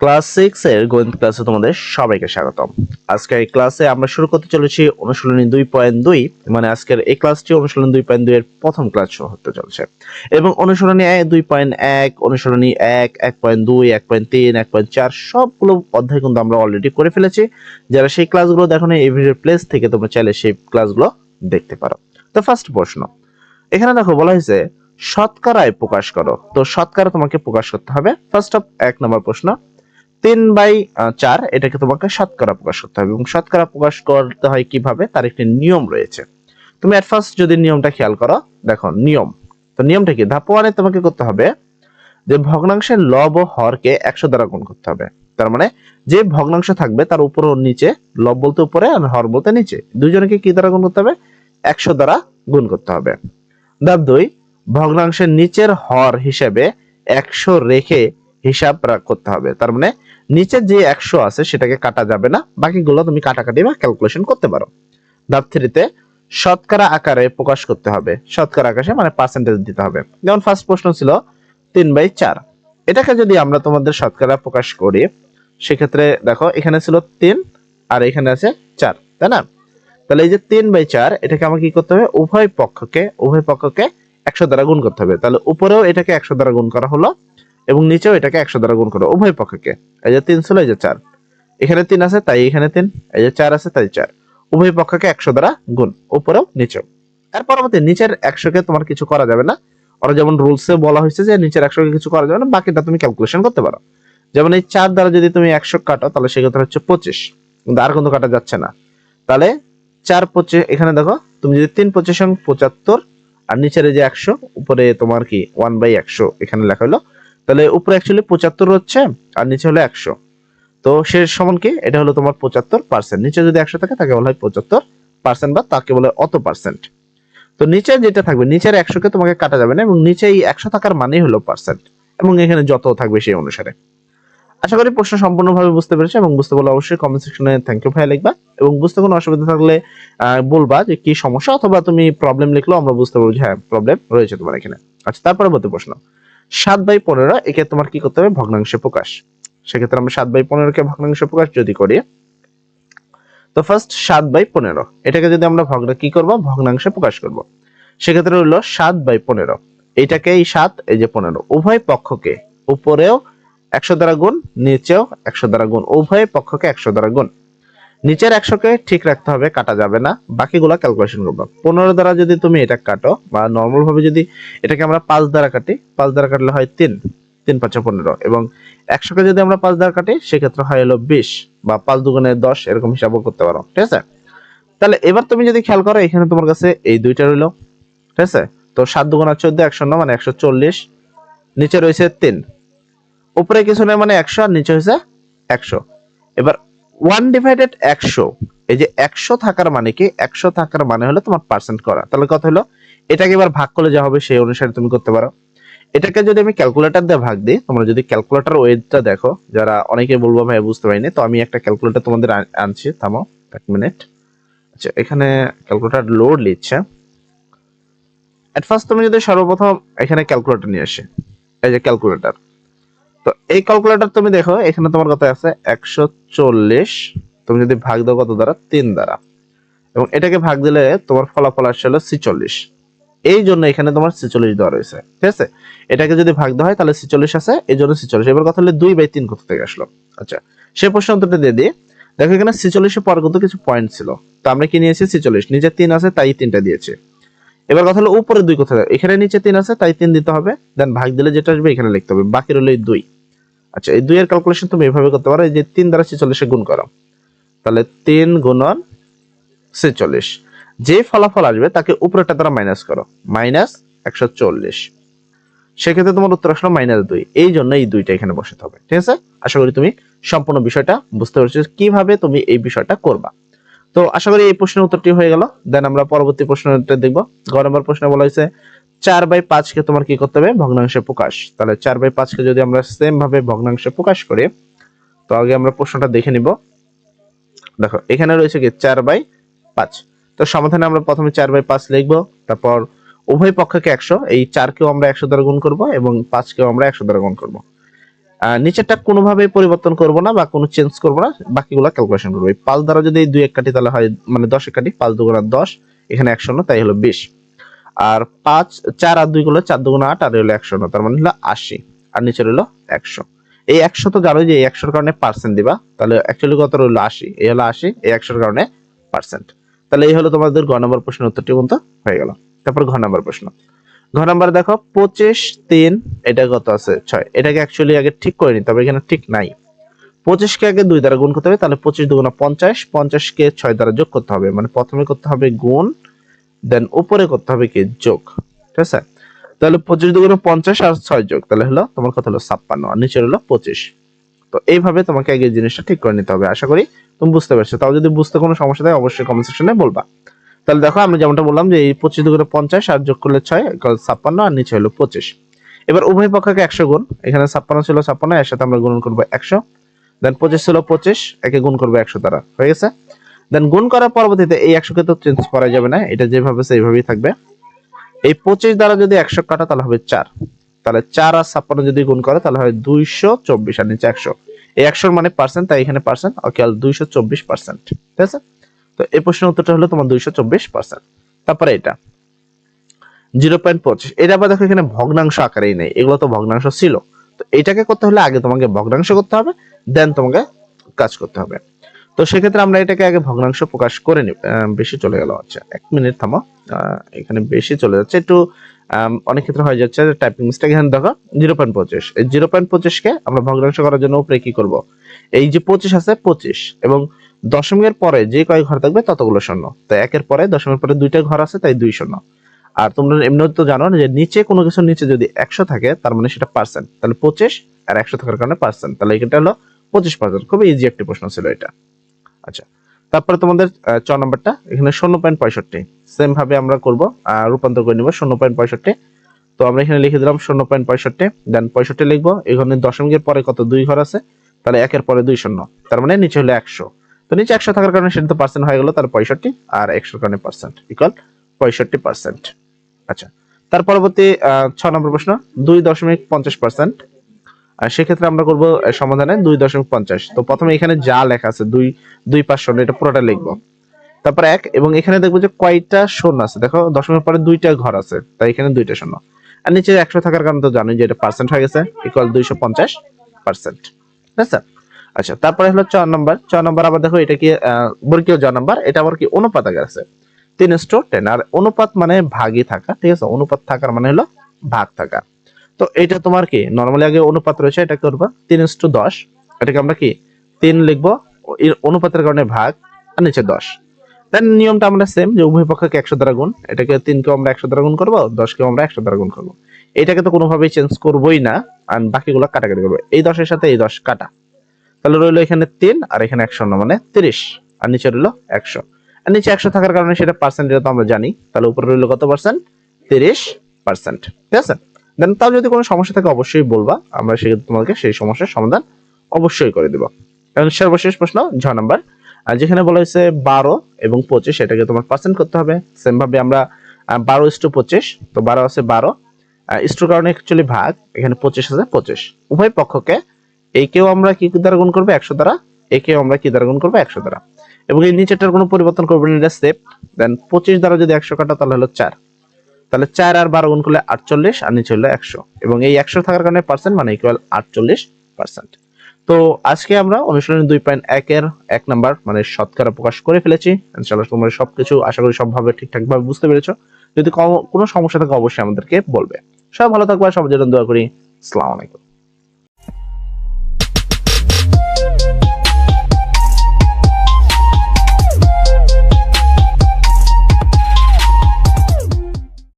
Class six এর গণিত ক্লাসে তোমাদের সবাইকে স্বাগতম। আজকের এই ক্লাসে আমরা শুরু করতে চলেছি অনুশীলনী দুই পয়েন্ট দুই মানে আজকের এই ক্লাসটি অনুশীলনী দুই পয়েন্ট দুই এর প্রথম ক্লাস শুরু হতে চলছে। এবং অনুশীলনী দুই পয়েন্ট এক, অনুশীলনী এক এক পয়েন্ট দুই, এক পয়েন্ট তিন, এক পয়েন্ট চার, সবগুলো অধ্যায় কিন্তু আমরা অলরেডি করে ফেলেছি। যারা সেই ক্লাসগুলো দেখো না এই ভিডিওর প্লেস থেকে তোমরা চাইলে সেই ক্লাসগুলো দেখতে পারো। তো ফার্স্ট প্রশ্ন, এখানে দেখো বলা হয়েছে, শতকরায় প্রকাশ করো। তো শতকরা তোমাকে প্রকাশ করতে হবে। ফার্স্ট অফ এক নম্বর প্রশ্ন তিন বাই চার, এটাকে তোমাকে শতকরা প্রকাশ করতে হবে। এবং শতকরা প্রকাশ করতে হয় কীভাবে? তার একটি নিয়ম রয়েছে। তুমি ফার্স্ট যদি নিয়মটা খেয়াল করো, দেখো, নিয়ম। তো নিয়মটা কি? ধাপ ওয়ানে তোমাকে করতে হবে যে ভগ্নাংশের লব ও হরকে একশো দ্বারা গুণ করতে হবে। তার মানে যে ভগ্নাংশ থাকবে তার উপর ও নিচে, লব বলতে উপরে আর হর বলতে নিচে। দুজনকে কি দ্বারা গুণ করতে হবে? একশো দ্বারা গুণ করতে হবে। ধাপ দুই, ভগ্নাংশের নিচের হর হিসেবে একশো রেখে হিসাব করতে হবে। তার মানে নিচের যে একশো আছে সেটাকে কাটা যাবে না, বাকিগুলো তুমি কাটাকাটি বা ক্যালকুলেশন করতে পারো। ধাপ থ্রিতে শতকরা আকারে প্রকাশ করতে হবে। শতকরা আকাশে মানে পার্সেন্টেজ দিতে হবে। যেমন ফার্স্ট প্রশ্ন ছিল তিন বাই চার। এটাকে যদি আমরা তোমাদের শতকরা প্রকাশ করি, সেক্ষেত্রে দেখো এখানে ছিল তিন আর এখানে আছে চার, তাই না? তাহলে এই যে তিন বাই চার, এটাকে আমাকে কি করতে হবে? উভয় পক্ষকে উভয় পক্ষকে একশো দ্বারা গুণ করতে হবে। তাহলে উপরেও এটাকে একশো দ্বারা গুণ করা হলো। এবং নিচেও এটাকে একশো দ্বারা গুণ করো। উভয় পক্ষকে। এই যে তিন ছিল, এই যে চার। এখানে তিন আছে, তাই এখানে তিন। এই যে চার আছে, তাই চার। উভয় পক্ষকে একশো দ্বারা গুণ, উপরেও নিচেও। এর পরবর্তী নিচের একশোকে তোমার কিছু করা যাবে না। ওরা যেমন রুলসে বলা হয়েছে যে নিচের একশোকে কিছু করা যাবে না, বাকিটা তুমি ক্যালকুলেশন করতে পারো। যেমন এই চার দ্বারা যদি তুমি একশো কাটো, তাহলে সেক্ষেত্রে হচ্ছে পঁচিশ। কিন্তু আর কিন্তু কাটা যাচ্ছে না। তাহলে চার পঁচিশ, এখানে দেখো, তুমি যদি তিন পঁচিশ পঁচাত্তর, আর নিচের যে একশো, উপরে তোমার কি ওয়ান বাই একশো, এখানে লেখা হলো। তাহলে উপরে অ্যাকচুয়ালি পঁচাত্তর হচ্ছে, আর নিচে হলো একশো। তো সে সমান কি? এটা হলো তোমার পঁচাত্তর পার্সেন্ট নিচে যদি একশো থাকে, তাকে বলা হয় পঁচাত্তর পার্সেন্ট বা তাকে বলে অত পার্সেন্ট তো নিচে যেটা থাকবে, নিচের একশোকে তোমাকে কাটা যাবে না, এবং নিচে এই একশো থাকার মানেই হলো পার্সেন্ট এবং এখানে যত থাকবে সেই অনুসারে। আশা করি প্রশ্ন সম্পূর্ণভাবে বুঝতে পেরেছ, এবং বুঝতে পারলে অবশ্যই কমেন্ট সেকশনে থ্যাংক ইউ ভাই লিখবা, এবং বুঝতে কোনো অসুবিধা থাকলে বলবা যে কি সমস্যা, অথবা তুমি প্রবলেম লিখলেও আমরা বুঝতে পারব যে হ্যাঁ প্রবলেম রয়েছে তোমার এখানে। আচ্ছা তারপরে পরবর্তী প্রশ্ন। সাত বাই পনেরো, একে তোমার কি করতে হবে? ভগ্নাংশে প্রকাশ। সেক্ষেত্রে আমরা সাত বাই পনেরোকে ভগ্নাংশে প্রকাশ যদি করি, তো ফার্স্ট সাত বাই পনেরো। এটাকে যদি আমরা ভগ্ন, কি করব? ভগ্নাংশে প্রকাশ করব। সেক্ষেত্রে হলো সাত বাই পনেরো। এইটাকে এই সাত, এই যে পনেরো। উভয় পক্ষকে উপরেও একশো দ্বারা গুণ, নিচেও একশো দ্বারা গুণ। উভয় পক্ষকে একশো দ্বারা গুণ। নিচের একশোকে ঠিক রাখতে হবে, কাটা যাবে না। বাকিগুলো ক্যালকুলেশন করব। পনেরো দ্বারা যদি তুমি এটা কাটো, বা নর্মাল ভাবে যদি এটাকে আমরা পাঁচ দ্বারা কাটি, পাঁচ দ্বারা কাটলে হয় তিন তিন পাঁচে পনেরো। এবং একশোকে যদি আমরা পাঁচ দ্বারা কাটি, সেক্ষেত্রে হয় হলো বিশ, বা পাঁচ দুগুণে দশ, এরকম হিসাবও করতে পারো। ঠিক আছে? তাহলে এবার তুমি যদি খেয়াল করো, এখানে তোমার কাছে এই দুইটা রইল। ঠিক আছে? তো সাত দুগুণা চোদ্দ, একশো না মানে একশো চল্লিশ। নিচে রয়েছে তিন। উপরে কিছু নেই মানে একশো, আর নিচে হয়েছে একশো। এবার ওয়ান ডিভাইডেড একশো, এই যে একশো থাকার মানে কি? একশো থাকার মানে হলো তোমার পার্সেন্ট করা। তাহলে কথা হলো? এটাকে এবার ভাগ করলে যা হবে সেই অনুসারে তুমি করতে পারো। এটাকে যদি আমি ক্যালকুলেটর দিয়ে ভাগ দিই, তোমরা যদি ক্যালকুলেটর ওয়েটটা দেখো, যারা অনেকে বলব, ভাই, বুঝতে পারিনি। তো আমি একটা ক্যালকুলেটর তোমাদের আনছি থামো এক মিনিট আচ্ছা এখানে ক্যালকুলেটর লোড নিচ্ছে এট ফার্স্ট তুমি যদি সর্বপ্রথম এখানে ক্যালকুলেটর নিয়ে আসে, এই যে ক্যালকুলেটর তো এই ক্যালকুলেটর তুমি দেখো, এখানে তোমার কত আছে? একশো চল্লিশ। তুমি যদি ভাগ দাও কত দ্বারা? তিন দ্বারা। এবং এটাকে ভাগ দিলে তোমার ফলাফল আসছে হলো ছিচল্লিশ। এই জন্য এখানে তোমার ছিচল্লিশ দেওয়া রয়েছে। ঠিক আছে? এটাকে যদি ভাগ দেওয়া হয়, তাহলে ছিচল্লিশ আছে এই জন্য ছিচল্লিশ। এবার কথা হলে দুই বাই তিন কোথা থেকে আসলো? আচ্ছা সে প্রশ্ন উত্তরটা দিয়ে দিই। দেখো এখানে ছিচল্লিশের পর কিন্তু কিছু পয়েন্ট ছিল। তো আমরা কি নিয়েছি? ছিচল্লিশ। নিচে তিন আছে, তাই তিনটা দিয়েছে। এবার কথা হলো উপরে দুই কোথায়? এখানে নিচে তিন আছে, তাই তিন দিতে হবে। দেন ভাগ দিলে যেটা আসবে, এখানে লিখতে হবে। বাকি রইল দুই। আচ্ছা এই দুইয়ের ক্যালকুলেশন তুমি এভাবে করতে পারো যে তিন দ্বারা ছেচল্লিশে গুণ করো। তাহলে তিন গুণন ছেচল্লিশ। যে ফলাফল আসবে, তাকে উপরেটা দ্বারা মাইনাস করো। মাইনাস একশো চল্লিশ। সেক্ষেত্রে তোমার উত্তর আসলো মাইনাস দুই। এই জন্য এই দুইটা এখানে বসাতে হবে। ঠিক আছে? আশা করি তুমি সম্পূর্ণ বিষয়টা বুঝতে পারছ কীভাবে তুমি এই বিষয়টা করবা। তো আশা করি এই প্রশ্নের উত্তরটি হয়ে গেল। দেন আমরা পরবর্তী প্রশ্নটা দেখব। গ নম্বর প্রশ্নে বলা হয়েছে চার বাই পাঁচকে তোমার কি করতে হবে? ভগ্নাংশে প্রকাশ। তাহলে চার বাই পাঁচকে যদি আমরা সেম ভাবে ভগ্নাংশে প্রকাশ করি, তো আগে আমরা প্রশ্নটা দেখে নিব। দেখো, এখানে রয়েছে কি চার বাই পাঁচ। তো সমাধানে আমরা প্রথমে চার বাই পাঁচ লিখব, তারপর উভয় পক্ষকে একশো, এই চারকেও আমরা একশো দ্বারা গুণ করব এবং পাঁচকেও আমরা একশো দ্বারা গুণ করব। নিচেরটা কোনোভাবেই পরিবর্তন করব না বা কোনো চেঞ্জ করব না, বাকিগুলো ক্যালকুলেশন করব। এই পাঁচ দ্বারা যদি দুই এক কাটি, তাহলে হয় মানে দশ এক কাটি পাঁচ দুগুণা দশ, এখানে একশো না, তাই হলো বিশ। আর পাঁচ, চার আর দুই গুলো চার দুগুণা আট, আর হলো একশো না, তার মানে হলো আশি, আর নিচে রইল একশো। এই একশো তো জানো যে এই একশোর কারণে পার্সেন্ট দিবা, তাহলে অ্যাকচুয়ালি কত রইল আশি? এই হলো আশি, এই একশোর কারণে পার্সেন্ট তাহলে এই হলো তোমাদের ঘ নম্বর প্রশ্নের উত্তরটি কিন্তু হয়ে গেল। তারপর ঘ নম্বর প্রশ্ন। ঘ নম্বর দেখো, পঁচিশ তিন, এটা কত আছে? ছয়। এটাকে অ্যাকচুয়ালি আগে ঠিক করে নিতে হবে, এখানে ঠিক নাই। পঁচিশকে আগে দুই দ্বারা গুণ করতে হবে, তাহলে পঁচিশ দুগুণা পঞ্চাশ, পঞ্চাশকে ছয় দ্বারা যোগ করতে হবে। মানে প্রথমে করতে হবে গুণ দেন উপরে করতে হবে কি? যোগ। ঠিক আছে? তাহলে পঁচিশ দুগুণে পঞ্চাশ আর ছয় যোগ, তাহলে হলো তোমার কত হলো? ছাপ্পান্ন। আর নিচে হলো পঁচিশ। তো এইভাবে তোমাকে আগে জিনিসটা ঠিক করে নিতে হবে। আশা করি তুমি বুঝতে পারছ। তাও যদি বুঝতে কোনো সমস্যা থাকে, অবশ্যই কমেন্ট সেকশনে বলবা। তাহলে দেখো, আমি যেমনটা বললাম যে এই পঁচিশ দুগুণে পঞ্চাশ আর যোগ করলে ছয় ছাপ্পান্ন আর নিচে হলো পঁচিশ। এবার উভয় পক্ষকে একশো গুণ। এখানে ছাপ্পান্ন ছিল ছাপ্পান্ন এর সাথে আমরা গুণ করব একশো। দেন পঁচিশ ছিল পঁচিশ, একে গুণ করব একশো দ্বারা। হয়ে গেছে? দেন গুণ করার পরবর্তীতে এই একশোকে তো চেঞ্জ করা যাবে না, এটা যেভাবে সেইভাবেই থাকবে। এই পঁচিশ দ্বারা যদি একশো কাটা, তাহলে হবে চার। তাহলে চার আর ছাপ্পান্ন যদি গুণ করে, তাহলে হয় দুইশো চব্বিশ আর নিচে একশো। এই একশোর মানে পার্সেন্ট তাই এখানে পার্সেন্ট ওকে দুইশো চব্বিশ পার্সেন্ট ঠিক আছে? তো এই প্রশ্নের উত্তরটা হলো তোমার দুইশো চব্বিশ পার্সেন্ট তারপরে এটা, জিরো পয়েন্ট পঁচিশ। এটা আবার দেখো এখানে ভগ্নাংশ আকারেই নেই, এগুলো তো ভগ্নাংশ ছিল। তো এটাকে করতে হলে আগে তোমাকে ভগ্নাংশ করতে হবে দেন তোমাকে কাজ করতে হবে। তো সেক্ষেত্রে আমরা এটাকে আগে ভগ্নাংশ প্রকাশ করে নিব। বেশি চলে গেল। আচ্ছা এক মিনিট থামো। এখানে বেশি চলে যাচ্ছে। একটু অনেক ক্ষেত্রে হয়ে যাচ্ছে টাইপিং মিস্টেক এখানে দেখো জিরো পয়েন্ট পঁচিশ। এই জিরো পয়েন্ট পঁচিশকে আমরা ভগ্নাংশ করার জন্য উপরে কি করব? এই যে পঁচিশ আছে, পঁচিশ। এবং দশমিকের পরে যে কয় ঘর থাকবে, ততগুলো শূন্য। তো একের পরে দশমিকের পরে দুইটা ঘর আছে, তাই দুই শূন্য। আর তোমরা এমনি তো জানো যে নিচে কোনো কিছুর নিচে যদি একশো থাকে, তার মানে সেটা পার্সেন্ট তাহলে পঁচিশ আর একশো থাকার কারণে পার্সেন্ট তাহলে এটা হলো পঁচিশ পার্সেন্ট খুবই ইজি একটি প্রশ্ন ছিল এটা। আচ্ছা তারপরে তোমাদের চ নাম্বারটা, এখানে শূন্য পয়েন্ট পঁয়ষট্টি। সেম ভাবে আমরা করব রূপান্তর করে নিব শূন্য পয়েন্ট পঁয়ষট্টি। তো আমরা এখানে লিখে দিলাম শূন্য পয়েন্ট পঁয়ষট্টি দেন পঁয়ষট্টি লিখব। এখানে দশমিকের পরে কত? দুই ঘর আছে, তাহলে একের পরে দুই শূন্য, তার মানে নিচে হলো একশো। তো নিচে একশো থাকার কারণে সেটা তো পার্সেন্ট হয়ে গেল তার পঁয়ষট্টি, আর একশোর কারণে পার্সেন্ট ইকুয়াল পঁয়ষট্টি পার্সেন্ট আচ্ছা তার পরবর্তী ছ নম্বর প্রশ্ন, দুই দশমিক পঞ্চাশ পার্সেন্ট আর সেক্ষেত্রে আমরা করব সমাধানে দুই দশমিক পঞ্চাশ। তো প্রথমে এখানে যা লেখা আছে, দুই দুই পাঁচ শূন্য, এটা পুরোটা লিখব। তারপর এক, এবং এখানে দেখব যে কয়টা শূন্য আছে। দেখো, দশমিক পরে দুইটা ঘর আছে, তাই এখানে দুইটা শূন্য। আর নিচে একশো থাকার কারণে তো জানোই যে এটা পার্সেন্ট হয়ে গেছে ইকুয়াল দুইশো পঞ্চাশ পার্সেন্ট ঠিক আছে? আচ্ছা তারপরে হলো ছ নম্বর। ছ নম্বর আবার দেখো, এটা কি বর্গীয় জ নম্বর, এটা আবার কি অনুপাত আগে আছে। তিন স্টো টেন, আর অনুপাত মানে ভাগই থাকা, ঠিক আছে? অনুপাত থাকার মানে হলো ভাগ থাকা। তো এটা তোমার কি? নর্মালি আগে অনুপাত রয়েছে এটা করবা তিন ইস্টু দশ। এটাকে আমরা কি? তিন লিখব অনুপাতের কারণে ভাগ, আর নিচে দশ। দেন নিয়মটা আমরা সেম যে উভয় পক্ষকে একশো দ্বারা গুণ, এটাকে তিনকে আমরা একশো দ্বারা গুণ করব দশকে আমরা একশো দ্বারা গুণ করব। এটাকে তো কোনোভাবেই চেঞ্জ করবোই না আর বাকিগুলো কাটাকাটি করব। এই দশের সাথে এই দশ কাটা। তাহলে রইল এখানে তিন, আর এখানে একশো না মানে তিরিশ। আর নিচে রইল একশো। আর নিচে একশো থাকার কারণে সেটা পার্সেন্ট তো আমরা জানি, তাহলে উপরে রইল কত পার্সেন্ট তিরিশ পার্সেন্ট ঠিক আছে? দেন তাও যদি কোনো সমস্যা থাকে, অবশ্যই বলবা। আমরা সেক্ষেত্রে তোমাকে সেই সমস্যার সমাধান অবশ্যই করে দেবো। এখন সর্বশেষ প্রশ্ন ছ নাম্বার। যেখানে বলা হয়েছে বারো এবং পঁচিশ, এটাকে তোমার পার্সেন্ট করতে হবে। সেম ভাবে আমরা বারো ইস্টু পঁচিশ, তো বারো আছে বারো। ইস্টুর কারণে অ্যাকচুয়ালি ভাগ, এখানে পঁচিশ আছে পঁচিশ। উভয় পক্ষকে, একেও আমরা কি দ্বারা গুণ করব? একশো দ্বারা। একেও আমরা কি দ্বারা গুণ করব? একশো দ্বারা। এবং এই নিচেটার কোনো পরিবর্তন করবে না এটা সেফ দেন পঁচিশ দ্বারা যদি একশো কাটা, তাহলে হলো চার। তাহলে চার আর বারো গুণ করলে আটচল্লিশ আর নিচে হলো একশো। এবং এই একশো থাকার কারণে পার্সেন্ট মানে ইকুয়াল আটচল্লিশ পার্সেন্ট তো আজকে আমরা অনুশীলনী দুই পয়েন্ট একের এক নাম্বার মানে শতকরা প্রকাশ করে ফেলেছি। ইনশাআল্লাহ তোমরা সবকিছু আশা করি সবভাবে ঠিকঠাক ভাবে বুঝতে পেরেছ। যদি কোনো- কোনো সমস্যা থাকে অবশ্যই আমাদেরকে বলবে। সব ভালো থাকবে, সবার জন্য দোয়া করি। আসসালামু আলাইকুম।